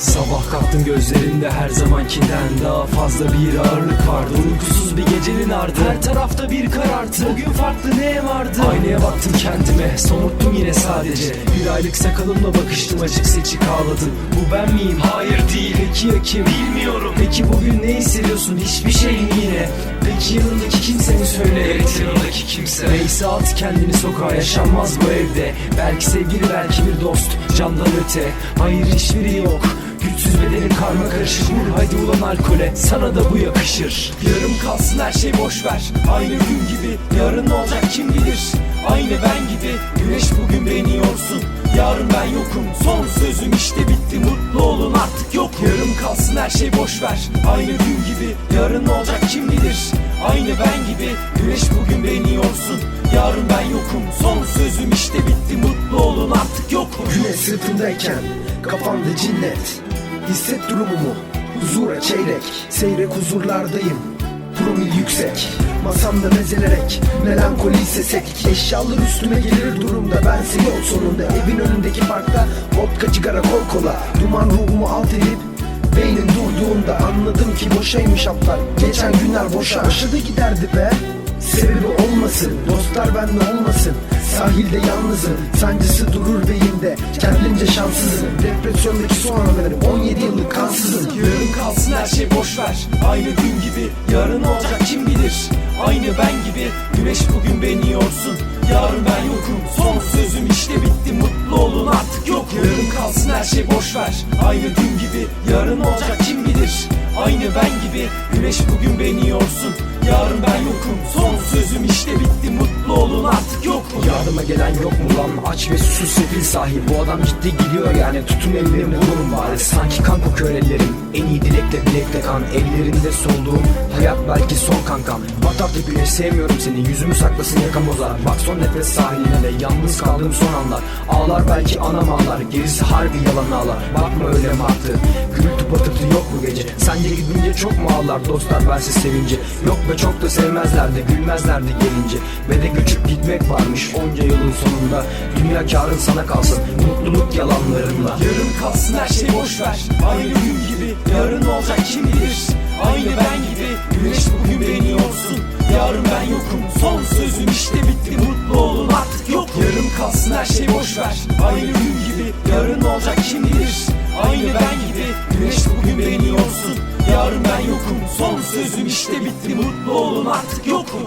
Sabah kalktım gözlerinde her zamankinden Daha fazla bir ağırlık vardı. Uykusuz bir gecenin ardı. Her tarafta bir karartı. Bugün farklı ne vardı? Aynaya baktım kendime Somurttum yine sadece. Bir aylık sakalımla bakıştım açık seçik ağladım. Bu ben miyim? Hayır değil. Peki ya kim? Bilmiyorum. Peki bugün ne hissediyorsun? Hiçbir şey mi yine? Peki yanındaki kimse mi söyle? Evet yanındaki kimse. Neyse at kendini sokağa yaşanmaz bu evde. Belki sevgili belki bir dost Candan öte. Hayır hiçbiri yok Güçsüz bedenin karma karışık Vur haydi ulan alkole Sana da bu yakışır. Yarım kalsın her şey boş ver. Aynı gün gibi Yarın ne olacak kim bilir? Aynı ben gibi Güneş bugün beni yorsun. Yarın ben yokum Son sözüm işte bitti. Mutlu olun artık yok. Yarım kalsın her şey boş ver. Aynı gün gibi Yarın ne olacak kim bilir? Aynı ben gibi Güneş bugün beni yorsun. Yarın ben yokum Son sözüm işte bitti. Mutlu olun artık yokum Güneş sırtımdayken kafamda cinnet Hisset durumumu. Huzura çeyrek. Seyrek huzurlardayım. Promil yüksek. Masamda mezelerek. Melankoli sesek. Eşyalar üstüme gelir durumda. Bense yol sonunda Evin önündeki parkta vodka cigara kol kola Duman ruhumu alt edip Beynim durduğunda anladım ki boşaymış haplar Geçen günler boşa. Aşırı giderdi be. Sebebi olmasın. Dostlar bende olmasın Sahilde yalnızım sancısı durur beyinde. Kendimce şanssızım Depresyondaki son anlarım. 17 yıllık kansızım. Yarın kalsın her şey boş ver. Aynı gün gibi Yarın olacak kim bilir. Aynı ben gibi Güneş bugün beni yorsun. Yarın ben yokum. Son sözüm işte bitti Mutlu olun artık yok. Yarın kalsın her şey boş ver. Aynı gün gibi Yarın olacak kim bilir. Aynı ben gibi Güneş bugün beni yorsun Yarın ben yokum. Son sözüm işte bitti. Mutlu olun artık yok Yardıma gelen yok mu lan? Aç ve susuz sefil sahip Bu adam ciddi gidiyor yani. Tutun ellerimi vurun bari. Sanki kan kokuyor ellerim Bilekte kan Ellerinde solduğum Hayat belki son kankam. Batardı güneş sevmiyorum seni Yüzümü saklasın yakam bozar Bak son nefes sahiline de Yalnız kaldığım son anlar. Ağlar belki anam ağlar Gerisi harbi yalan ağlar. Bakma öyle mi artık Gürültü patırtı yok bu gece. Sence gidince çok mu ağlar Dostlar bensiz sevince? Yok be çok da sevmezlerdi Gülmezlerdi gelince. Ve de göçüp gitmek varmış Onca yılın sonunda. Dünya karın sana kalsın Mutluluk yalanlarında Yarın kalsın her şey boş ver. Aynı gün gibi Yarın olacak kim bilir Aynı ben gibi Güneş bugün beni yorsun Yarın ben yokum. Son sözüm işte bitti Mutlu olun artık. Yok Yarın kalsın her şey boş ver. Aynı gün gibi Yarın olacak kim bilir Aynı ben gibi Güneş bugün beni yorsun Yarın ben yokum. Son sözüm işte bitti Mutlu olun artık. Yokum